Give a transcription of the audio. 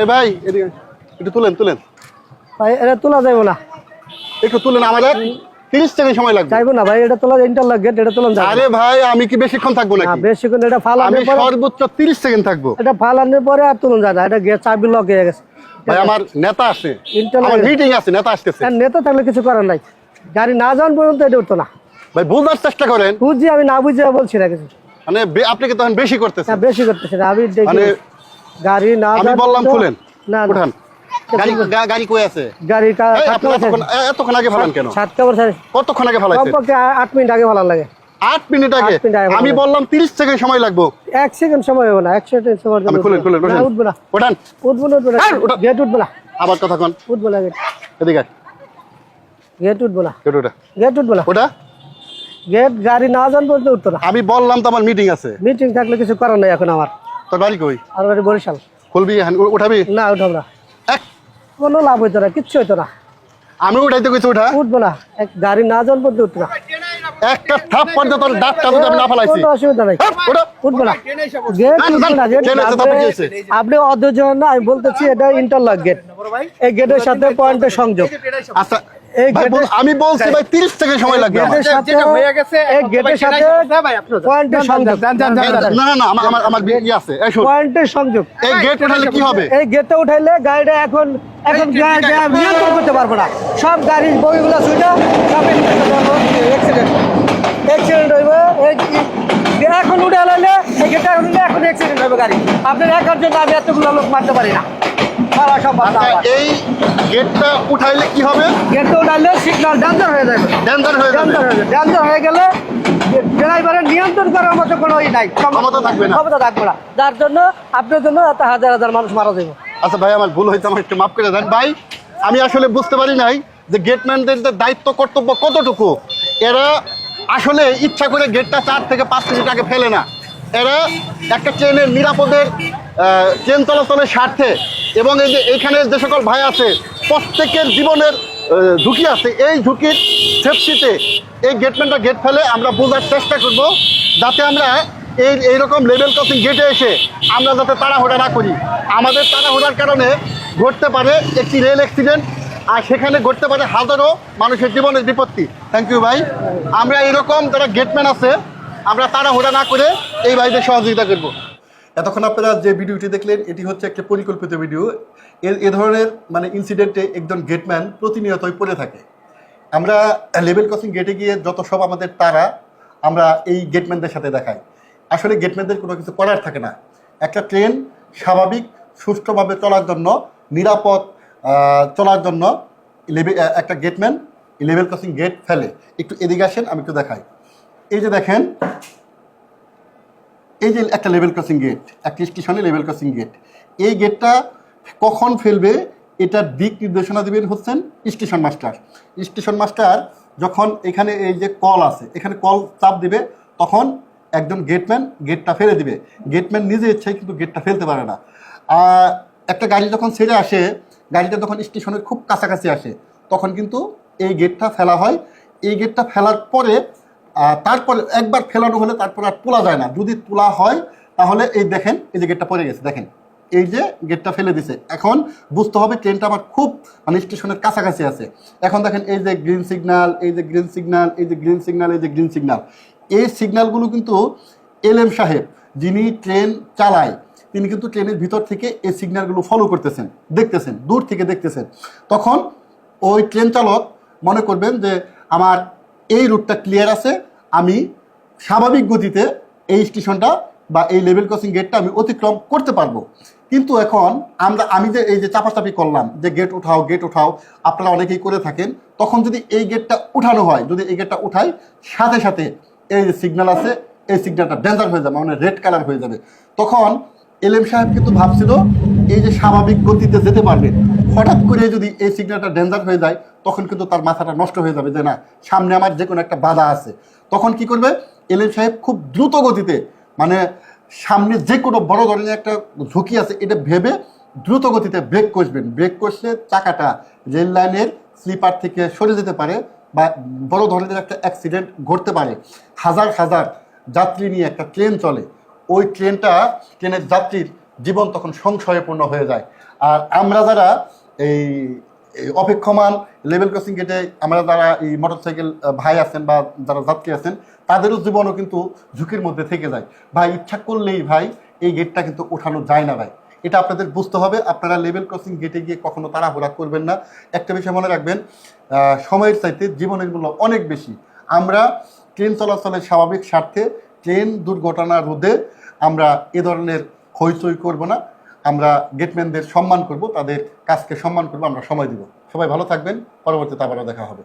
এ ভাই এদিকে একটু তুলেন তুলেন। ভাই এটা তোলা যাইব না। একটু তুলেন আমাদের। তিরিশ সেকেন্ড সময় লাগবে। যাইব না ভাই এটা তোলা ইন্টারলক গেট এটা তোলা যাবে আরে ভাই আমি কি বেশিক্ষণ থাকব না বেশিক্ষণ এটা ফাল আমি সর্বোচ্চ তিরিশ সেকেন্ড থাকব। এটা ফাল আনার পরে আর তুলন যায় না এটা গেট চাবি লক হয়ে গেছে। ভাই আমার নেতা আছে। Interlock- আমার মিটিং আছে নেতা আসতেছে। নেতা থাকলে কিছু করার নাই। গাড়ি না পর্যন্ত এটা উঠতো না। ভাই বুঝার চেষ্টা করেন। আমি না বুঝে বলছি না কিছু। মানে আপনি কি তখন বেশি করতেছেন? বেশি আমি মানে গাড়ি না আমি বললাম খুলেন না। উঠান। গাড়ি গা- গাড়ি কই আছে? গাড়ি কা- এই, সাত আপনারা কাপড় এতক্ষণ- আগে ফেলান কেন? সাত কাপড় ছাড়ে কতক্ষণ আগে ফেলাইছেন? কমপক্ষে আ- মিনিট আগে ভালো লাগে। আট মিনিট আগে? আমি বললাম তিরিশ সেকেন্ড সময় লাগবো। এক সেকেন্ড সময় হবে না এক সেকেন্ড সময় খুলেন খুলেন না উঠান উঠবো না। উঠবো না উঠবো না। গেট উঠবো না। আবার কথা কন। উঠবো না গেট। এদিকে। গেট উঠবো না। ওটা ওটা গেট উঠবো না। ওটা গেট গাড়ি না পর্যন্ত উঠতো না। আমি বললাম তো আমার মিটিং আছে। মিটিং থাকলে কিছু করার নাই এখন আমার। তোর বাড়ি কই? আর বাড়ি বরিশাল। খুলবি উঠাবি? না উঠাবো না। এক কোনো লাভ হইতো না কিচ্ছু হইতো না। আমি উঠাইতে কইছি উঠা। উঠবো না। এক গাড়ি না যান পর্যন্ত উঠতো না। একটা থাপ পর্যন্ত তোর দাঁতটা যদি আমি না ফেলাইছি। কোনো অসুবিধা নাই। উঠবো না। গেট উঠবো? আপনি অধৈর্য না আমি বলতেছি এটা ইন্টারলক গেট এই গেটের সাথে পয়েন্টের সংযোগ। আচ্ছা আমি বলছি ভাই সেকেন্ড সময় লাগবে আমার। গেটের সাথে যেটা হয়ে গেছে, এই এখন গেটের সাথে ভাই, আপনারা পয়েন্টের সংযোগ। যান, যান, যান, যান। না না না আমার আমার আমার ই আছে। এই পয়েন্টের সংযোগ। এই গেট উঠালে কি হবে? এই গেটটা উঠাইলে গাড়িটা এখন এখন নিয়ন্ত্রণ করতে পারব না। সব গাড়ির বগিগুলো সুইটা সব অ্যাক্সিডেন্ট অ্যাক্সিডেন্ট হইবে। এই এই- এখন উঠে এলাইলে এই গেটটা উঠলে এখন অ্যাক্সিডেন্ট হবে গাড়ি। আপনার একার জন্য আমি এতগুলো লোক মারতে পারি না। পারা সব বাধা আচ্ছা, এই গেটটা উঠাইলে কি হবে? গেটটা উঠাইলে সিগন্যাল হয়ে যাবে। হয়ে যাবে। হয়ে গেলে ড্রাইভারের নিয়ন্ত্রণ করার মতো কোনো ই নাই। ক্ষমতা থাকবে না। ক্ষমতা থাকবে না। যার জন্য আপনার জন্য এত হাজার হাজার মানুষ মারা যাবে। আচ্ছা ভাই আমার ভুল হয়েছে আমার একটু মাফ করে দেন। ভাই আমি আসলে বুঝতে পারি নাই যে গেটম্যানদের দায়িত্ব কর্তব্য কতটুকু। এরা আসলে ইচ্ছা করে গেটটা চার থেকে পাঁচ মিনিট আগে ফেলে না। এরা একটা ট্রেনের নিরাপদের ট্রেন চলাচলের স্বার্থে এবং এই যে এইখানে যে সকল ভাই আছে, প্রত্যেকের জীবনের ঝুঁকি আছে। এই ঝুঁকির সেফটিতে এই গেটম্যানটা গেট ফেলে আমরা বোঝার চেষ্টা করব যাতে আমরা এই এইরকম লেভেল ক্রসিং গেটে এসে আমরা যাতে তাড়াহুড়া না করি। আমাদের তাড়াহুড়ার কারণে ঘটতে পারে একটি রেল অ্যাক্সিডেন্ট আর সেখানে ঘটতে পারে হাজারো মানুষের জীবনের বিপত্তি। থ্যাংক ইউ ভাই। আমরা এরকম যারা গেটম্যান আছে, আমরা তাড়াহুড়া না করে এই ভাইদের সহযোগিতা করব। এতক্ষণ আপনারা যে ভিডিওটি দেখলেন, এটি হচ্ছে একটা পরিকল্পিত ভিডিও। এ- ধরনের মানে ইনসিডেন্টে একজন গেটম্যান প্রতিনিয়তই পড়ে থাকে। আমরা লেভেল ক্রসিং গেটে গিয়ে যত সব আমাদের তারা, আমরা এই গেটম্যানদের সাথে দেখাই। আসলে গেটম্যানদের কোনো কিছু করার থাকে না। একটা ট্রেন স্বাভাবিক, সুষ্ঠুভাবে চলার জন্য, নিরাপদ চলার জন্য একটা গেটম্যান লেভেল ক্রসিং গেট ফেলে। একটু এদিকে আসেন, আমি একটু দেখাই। এই যে দেখেন এই যে একটা লেভেল ক্রসিং গেট একটা স্টেশনে লেভেল ক্রসিং গেট এই গেটটা কখন ফেলবে এটার দিক নির্দেশনা দেবেন হচ্ছেন স্টেশন মাস্টার স্টেশন মাস্টার যখন এখানে এই যে কল আছে, এখানে কল চাপ দিবে, তখন একজন গেটম্যান গেটটা ফেলে দিবে। গেটম্যান নিজে ইচ্ছায় কিন্তু গেটটা ফেলতে পারে না। আর একটা গাড়ি যখন ছেড়ে আসে, গাড়িটা যখন স্টেশনের খুব কাছাকাছি আসে, তখন কিন্তু এই গেটটা ফেলা হয়। এই গেটটা ফেলার পরে তারপরে একবার ফেলানো হলে তারপর আর তোলা যায় না। যদি তোলা হয়, তাহলে এই দেখেন, এই যে গেটটা পড়ে গেছে, দেখেন। এই যে গেটটা ফেলে দিছে। এখন বুঝতে হবে ট্রেনটা আমার খুব মানে স্টেশনের কাছাকাছি আছে। এখন দেখেন, এই যে গ্রিন সিগনাল এই যে গ্রিন সিগনাল এই যে গ্রিন সিগনাল এই যে গ্রিন সিগনাল এই সিগনালগুলো কিন্তু এলএম সাহেব, যিনি ট্রেন চালায়, তিনি কিন্তু ট্রেনের ভিতর থেকে এই সিগন্যালগুলো ফলো করতেছেন, দেখতেছেন, দূর থেকে দেখতেছেন। তখন ওই ট্রেন চালক মনে করবেন যে, আমার এই রুটটা ক্লিয়ার আছে, আমি স্বাভাবিক গতিতে এই স্টেশনটা বা এই লেভেল ক্রসিং গেটটা আমি অতিক্রম করতে পারব। কিন্তু এখন আমরা, আমি যে এই যে চাপাচাপি করলাম, যে গেট উঠাও গেট উঠাও, আপনারা অনেকেই করে থাকেন, তখন যদি এই গেটটা উঠানো হয়, যদি এই গেটটা উঠাই, সাথে সাথে এই যে সিগন্যাল আছে, এই সিগন্যালটা ডেঞ্জার হয়ে যাবে মানে রেড কালার হয়ে যাবে। তখন এলএম সাহেব কিন্তু ভাবছিল, এই যে স্বাভাবিক গতিতে যেতে পারবেন। হঠাৎ করে যদি এই সিগন্যালটা ডেঞ্জার হয়ে যায়, তখন কিন্তু তার মাথাটা নষ্ট হয়ে যাবে যে না, সামনে আমার যে কোনো একটা বাধা আছে। তখন কি করবে? এলএম সাহেব খুব দ্রুত গতিতে মানে সামনে যে কোনো বড় ধরনের একটা ঝুঁকি আছে, এটা ভেবে দ্রুত গতিতে ব্রেক কষবেন। ব্রেক কষলে চাকাটা রেল লাইনের স্লিপার থেকে সরে যেতে পারে বা বড় ধরনের একটা অ্যাক্সিডেন্ট ঘটতে পারে। হাজার হাজার যাত্রী নিয়ে একটা ট্রেন চলে। ওই ট্রেনটা ট্রেনের যাত্রীর জীবন তখন সংশয়পূর্ণ হয়ে যায়। আর আমরা যারা এই অপেক্ষমান লেভেল ক্রসিং গেটে আমরা যারা এই মোটরসাইকেল ভাই আছেন বা যারা যাত্রী আছেন, তাদেরও জীবনও কিন্তু ঝুঁকির মধ্যে থেকে যায়। ভাই, ইচ্ছা করলেই ভাই এই গেটটা কিন্তু ওঠানো যায় না ভাই। এটা আপনাদের বুঝতে হবে, আপনারা লেভেল ক্রসিং গেটে গিয়ে কখনো তাড়াহুড়া করবেন না। একটা বিষয় মনে রাখবেন সময়ের চাইতে জীবনের মূল্য অনেক বেশি। আমরা ট্রেন চলাচলের স্বাভাবিক স্বার্থে ট্রেন দুর্ঘটনা রোধে আমরা এ ধরনের হইচই করব না। আমরা গেটম্যানদের সম্মান করব, তাদের কাজকে সম্মান করব, আমরা সময় দিব। সবাই ভালো থাকবেন, পরবর্তীতে আবারও দেখা হবে।